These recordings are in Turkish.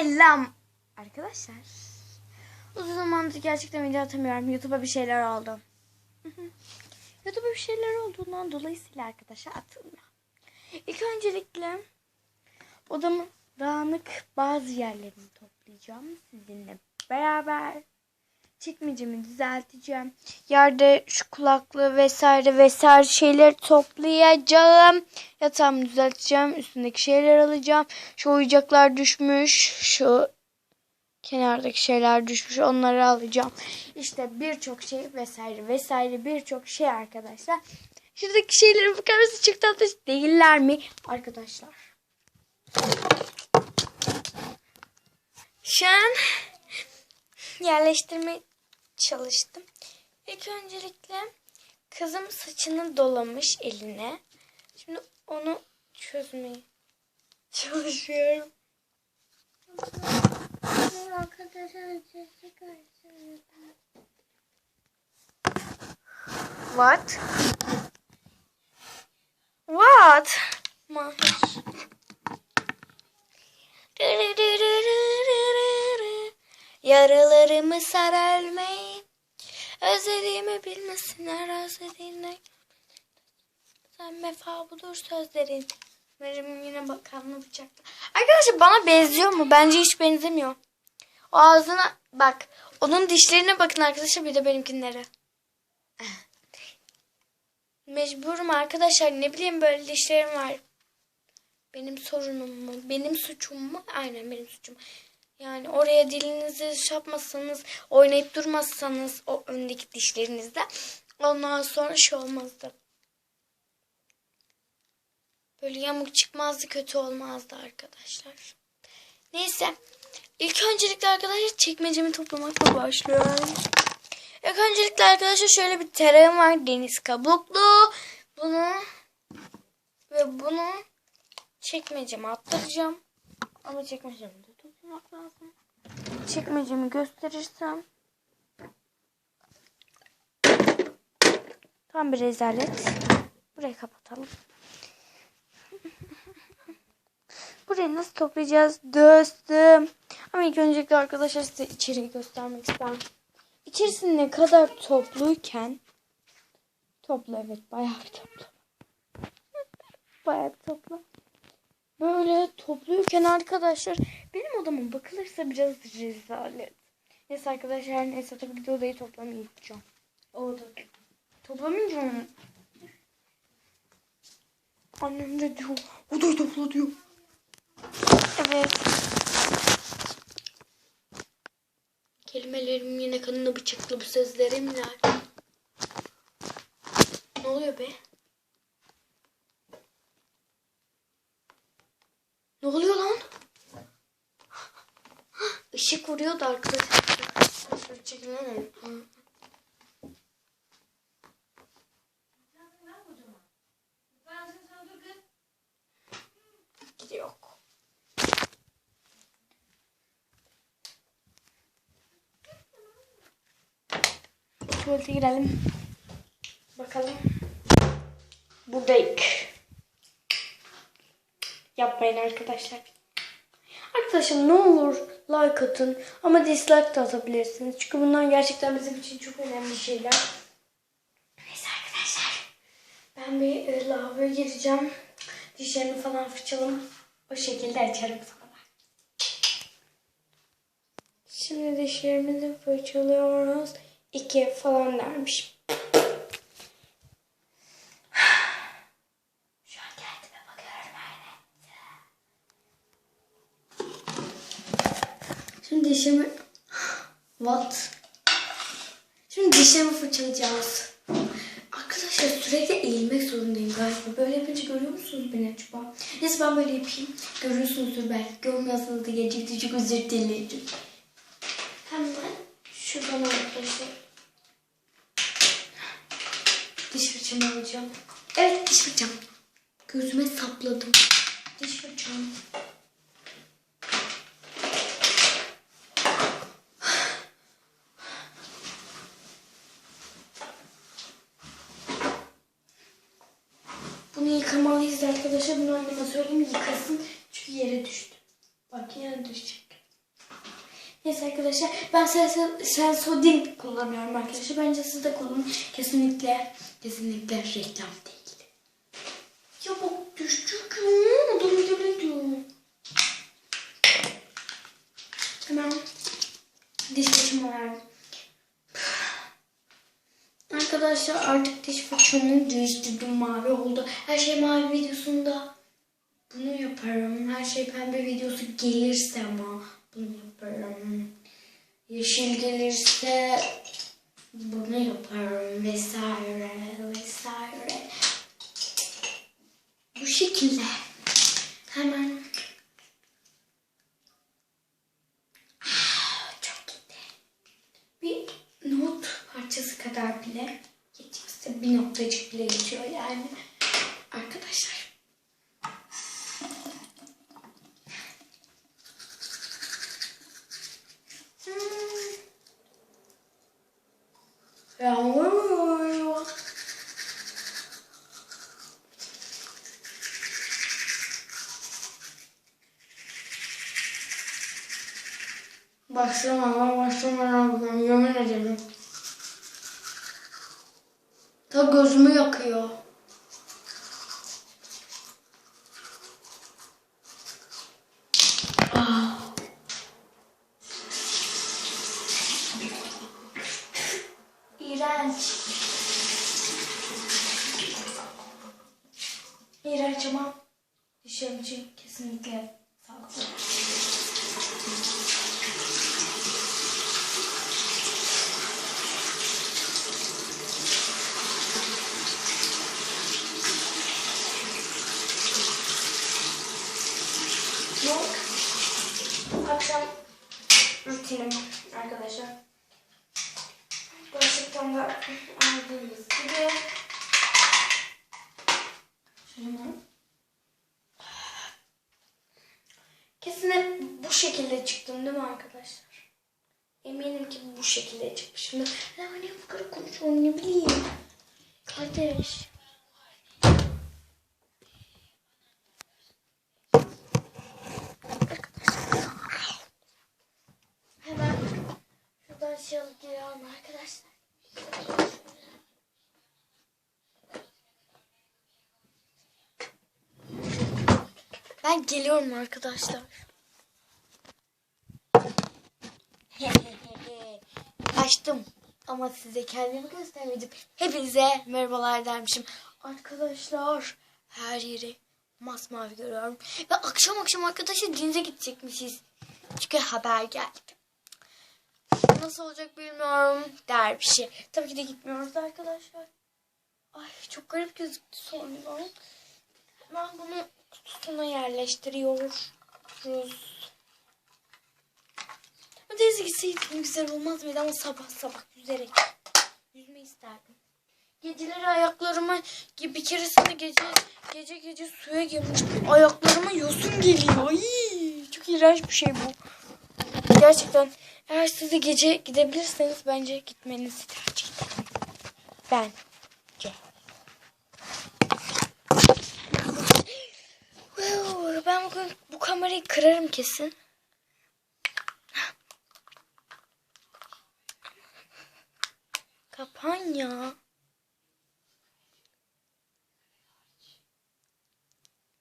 Selam arkadaşlar. Uzun zamandır gerçekten video atamıyorum. YouTube'a bir şeyler oldu. YouTube'a bir şeyler olduğundan dolayısıyla arkadaşlar atılmıyor. İlk öncelikle odamı dağınık bazı yerlerini toplayacağım sizinle beraber. Çekmecemi düzelteceğim. Yerde şu kulaklığı vesaire vesaire şeyleri toplayacağım. Yatağımı düzelteceğim. Üstündeki şeyler alacağım. Şu oyuncaklar düşmüş. Şu kenardaki şeyler düşmüş. Onları alacağım. İşte birçok şey vesaire vesaire birçok şey arkadaşlar. Şuradaki şeylere bakar mısınız? Çok tatlı değiller mi arkadaşlar? Şu an yerleştirmeye çalıştım. İlk öncelikle kızım saçını dolamış eline. Şimdi onu çözmeye çalışıyorum. What? What? Mahir. Yaralarımı sararmayı Özlediğimi bilmesinler özlediğine Sen vefa budur sözlerin Meryem'in yine bakanlı bıçakla Arkadaşlar bana benziyor mu? Bence hiç benzemiyor. O ağzına bak. Onun dişlerine bakın arkadaşlar bir de benimkinlere. Mecburum arkadaşlar. Ne bileyim böyle dişlerim var. Benim sorunum mu? Benim suçum mu? Aynen benim suçum. Yani oraya dilinizi yapmasanız, oynayıp durmazsanız o öndeki dişlerinizde ondan sonra şey olmazdı. Böyle yamuk çıkmazdı, kötü olmazdı arkadaşlar. Neyse. İlk öncelikle arkadaşlar çekmecemi toplamakla başlıyorum. İlk öncelikle arkadaşlar şöyle bir tereyağım var. Deniz kabuklu. Bunu ve bunu çekmeceme attıracağım. Ama çekmecemi tutmak lazım. Çekmecemi gösterirsem tam bir rezalet. Burayı kapatalım. Burayı nasıl toplayacağız dostum? Ama ilk öncelikle arkadaşlar size içeriği göstermek isterim. İçerisi ne kadar topluyken toplu evet bayağı bir toplu. bayağı bir toplu. Böyle topluyken arkadaşlar benim odama bakılırsa biraz rezalet. Neyse arkadaşlar neyse tabii ki de odayı toplamayacağım. O oda toplamayacağım. Annem de diyor odayı topla diyor. Evet. Kelimelerim yine kanını bıçaklı bu sözlerimle. Ne oluyor be? Ne oluyor lan? Işık vuruyor da arkadaşlar. Çekilene. Yok. Tuvalete girelim. Bakalım. Buradayık. Yapmayın arkadaşlar. Arkadaşlar ne olur like atın ama dislike de atabilirsiniz. Çünkü bunlar gerçekten bizim için çok önemli şeyler. Neyse arkadaşlar. Ben bir e, lavaboya gireceğim. Dişlerimi falan fırçalam. O şekilde açarım sonra. Şimdi dişlerimizi fırçalıyoruz. İki falan dermiş. Şu an kendime bakıyorum öyle. Şimdi dişimi... What? Şimdi dişlerimi fırçalayacağız. Arkadaşlar sürekli eğilmek zorundayım galiba. Böyle yapınca görüyor musunuz beni acaba? Neyse ben böyle yapayım. Görüyorsunuzdur belki. Görmüyorsanız da gelecekte çok özür dilerim. Hemen şuradan arkadaşlar. Diş fırçamı alacağım. Evet diş fırçam. Gözüme sapladım. Diş fırçam. Bunu yıkamalıyız arkadaşlar. Bunu anneme söyleyeyim yıkasın. Çünkü yere düştü. Bak yine düşecek. Neyse arkadaşlar ben Sens- Sensodyne kullanıyorum arkadaşlar. Bence siz de kullanın. Kesinlikle kesinlikle reklam değil. Ya bak düştük ya. Dur dur dur. Hemen diş fırçamı Arkadaşlar artık diş fırçamı değiştirdim mavi oldu. Her şey mavi videosunda bunu yaparım. Her şey pembe videosu gelirse ama bunu yaparım. Yeşil gelirse bunu yaparım vesaire vesaire. Bu şekilde. Hemen Ah, çok gitti. Bir not parçası kadar bile geçmezse bir noktacık bile geçiyor yani. Arkadaşlar. Yağmur. Ben Ta gözümü yakıyor. Ah. İğrenç. İğrenç ama dişlerim kesinlikle sağlıklı. Bu akşam rutinim arkadaşlar. Gerçekten de aldığımız gibi. Şunu. Kesin hep bu şekilde çıktım değil mi arkadaşlar? Eminim ki bu şekilde çıkmışımdır. Ya ne bu kadar konuşuyorum ne bileyim. Kardeş. Hemen şuradan şey alıp geliyorum arkadaşlar. Ben geliyorum arkadaşlar. Açtım ama size kendimi göstermedim. Hepinize merhabalar dermişim. Arkadaşlar her yeri masmavi görüyorum. Ve akşam akşam arkadaşlar denize gidecekmişiz. Çünkü haber geldi. Nasıl olacak bilmiyorum der bir şey. Tabii ki de gitmiyoruz arkadaşlar. Ay çok garip gözüktü sonra. Ben bunu kutusuna yerleştiriyoruz. Denize gitseydim güzel olmaz mıydı ama sabah sabah yüzerek yüzme isterdim. Geceleri ayaklarıma bir keresinde gece gece gece suya girmiştim. Ayaklarıma yosun geliyor. Ay, çok iğrenç bir şey bu. Gerçekten eğer siz de gece gidebilirseniz bence gitmenizi tercih ederim. Bence. Bugün bu kamerayı kırarım kesin. Kapan ya.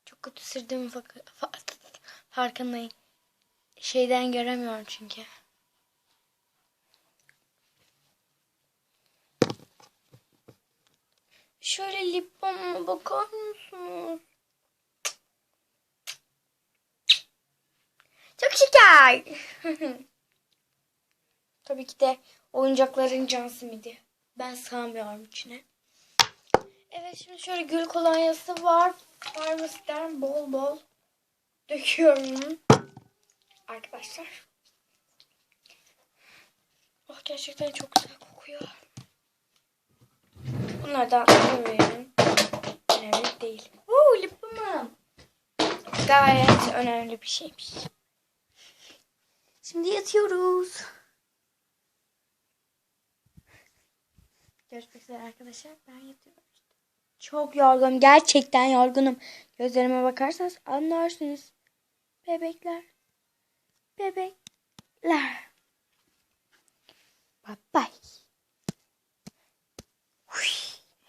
Çok kötü sürdüğüm farkındayım. Şeyden göremiyorum çünkü. Şöyle lip balmıma bakar mısınız? Çok şeker. Tabii ki de oyuncakların can simidi. Ben sığamıyorum içine. Evet şimdi şöyle gül kolonyası var. Farmasiden bol bol döküyorum. Arkadaşlar. Oh gerçekten çok güzel kokuyor. Bunlardan koyuyorum. Önemli değil. Oo lip balm. Gayet önemli bir şeymiş. Şimdi yatıyoruz. Görüşmek üzere arkadaşlar. Ben yatıyorum. Çok yorgunum. Gerçekten yorgunum. Gözlerime bakarsanız anlarsınız. Bebekler. Bebekler. Bye bye.